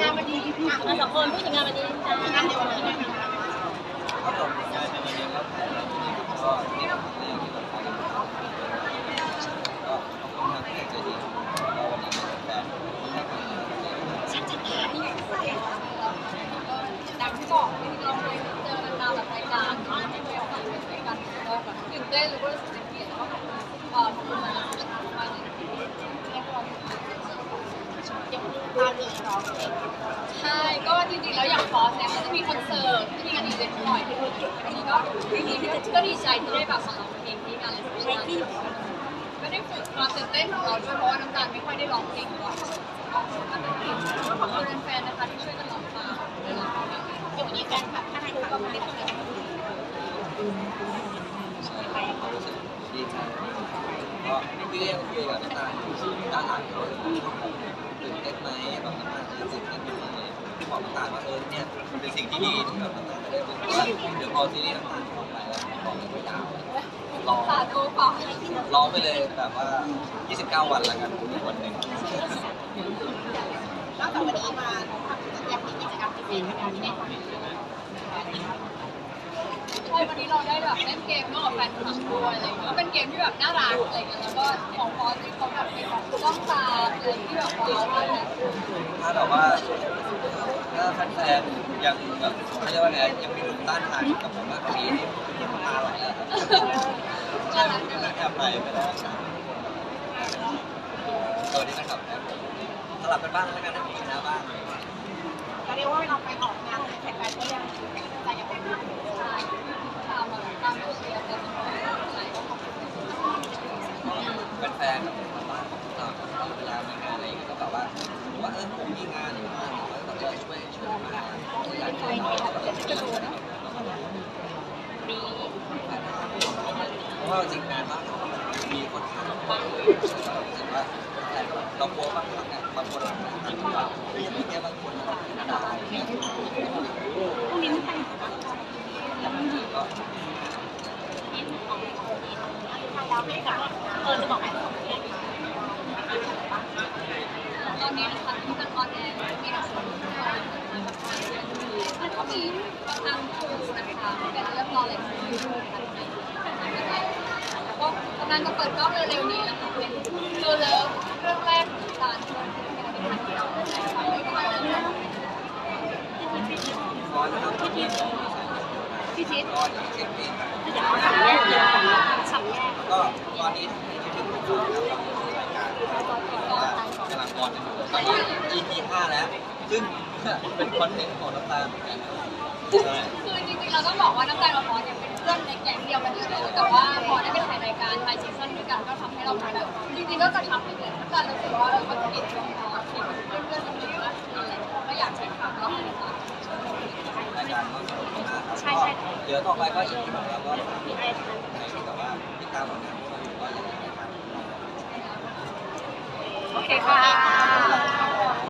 งานวันนี้ค่ะมาสองคนพูดถึงงานวันนี้จ้างานเดียวกันครับผมงานวันนี้ครับก็ในที่สำคัญก็ขอบคุณทางที่ใจดีก็วันนี้เป็นแฟนให้กำลังใจดังที่บอกเราเคยเจอกันมาแบบรายการไม่เคยผ่านไปด้วยกันก็ตื่นเต้นหรือว่ารู้สึกเป็นเกียรติแล้วก็ขอบคุณขอบคุณมาจากมากเลยที่ให้ความ ยังตาม เลยเพลงใช่ก็จริงๆแล้วอย่างฟอสเนี่ยเขาจะมีคอนเสิร์ตที่มีงานอีเวนต์บ่อยที่พูดถึงอันนี้ก็ดีที่ก็ดีใจที่ได้แบบมาร้องเพลงที่งานเลยใช่ที่ก็ได้ฝึกความตื่นเต้นของเราด้วยเพราะว่าน้ำตาลไม่ค่อยได้ร้องเพลงก่อนก็ขอบคุณแฟนๆนะคะที่ช่วยกันร้องมาเพลงอยู่วันนี้แฟนคลับถ้าให้ดูก็ม่ได้ทำอะไรก็รู้สึกดีใจก็พี่เองคุยกับน้ำตาลด้านหลังเลย ตื่นเต้นไหมแบบน้ำตาลตื่นเต้นไหมบอกน้ำตาลว่าเออเนี่ยเป็นสิ่งที่ดีที่แบบน้ำตาลจะได้รู้ว่าเดี๋ยวพอซีรีส์น้ำตาลออกไปแล้วบอกเลยว่ายาวรอสาธุค่ะร้องไปเลยแบบว่า 29 วันละกันวันหนึ่งนอกจากวันนี้มาทำกิจกรรมมีกิจกรรมพิเศษอะไรที่ได้ทำ ใช่วันนี้เราได้แบบเล่นเกมร่วมกับแฟนคลับด้วยอะไรอย่างเงี้ยก็เป็นเกมที่แบบน่ารักอะไรเงี้ยแล้วก็ของฟอสที่เขาแบบมีแบบต้องตาอะไรที่แบบว้าวมากเลยถ้าแบบว่าถ้าแฟนๆยังแบบเขาเรียกว่าไงยังมีภูมิต้านทานกับผมมากกว่านี้นี่ที่น้ำตาไหลแล้วใช่ผมแอบไหลไปแล้วสวัสดีนะครับสลับกันบ้างแล้วกันนะมีนะบ้างก็เรียกว่าเราไปออกงานแข่งขันก็ยังเป็น ใช่ตามแบบตามตัวเชียร์เป็นอะไรก็ขอบคุณ เป็นแฟนกับผมบ้านของเราเวลามีงานอะไรอย่างเงี้ยก็แบบว่าผมว่าเออผ มีงานอยู่นะเราก็ช่วยช่วยมาอยากช่วยน้องแบบช่วยนะครับปีเพราะว่าจริงงานบ้านเรามีคนทำรู้สึกว่าเรากลัวบางครั้งเนี่ยบางคนเราทำแบบอย่างเงี้ยบางคนเราด่าย่างเงี้ยพรุ่งนี้ไม่ไปก็นิดของนิดแล้วไม่กลับเออจะบอกให้ ตอ นี้นะคะที่มันออนแอร์มีหนังสือที่เราแล้วก็มีทางคูนะคะเป็นเรื่องรอเลยแล้วก็กำลังจะเปิดกล้องเร็วๆนี้แล้วค่ะเป็นเลิฟเรื่องแรกของตาลที่เป็นทางที่เราถ่ายไว้ประมาณนั้นร้อนที่พี่ชิดร้องเช่นนี้สามแยกสามแยกก็ตอนนี้ที่ถึงผมนะครับรายการกำลังออนอยู่ ตอนนี้ EP 5แล้ว ซึ่งเป็นคอนเทนต์ของน้ำตาลเหมือนกันใช่คือจริงๆเราต้องบอกว่าน้ำตาลกับพอเนี่ยเป็นเพื่อนในแก๊งเดียวกันอยู่แล้วแต่ว่าพอได้ไปถ่ายรายการถ่ายซีซั่นด้วยกันก็ทำให้เราแบบจริงๆก็จะทำให้เลยน้ำตาลรู้สึกว่าเออมันสนิทกับพอที่เพื่อนๆคนอื่นก็อะไรก็อยากใช้คำแล้วค่ะรายการก็สนุกมากครับก็เดี๋ยวต่อไปก็อีกทีแล้วก็ใครที่แบบว่าติดตามผลงานพวกเราอยู่ก็อย่าลืมนะครับโอเคค่ะ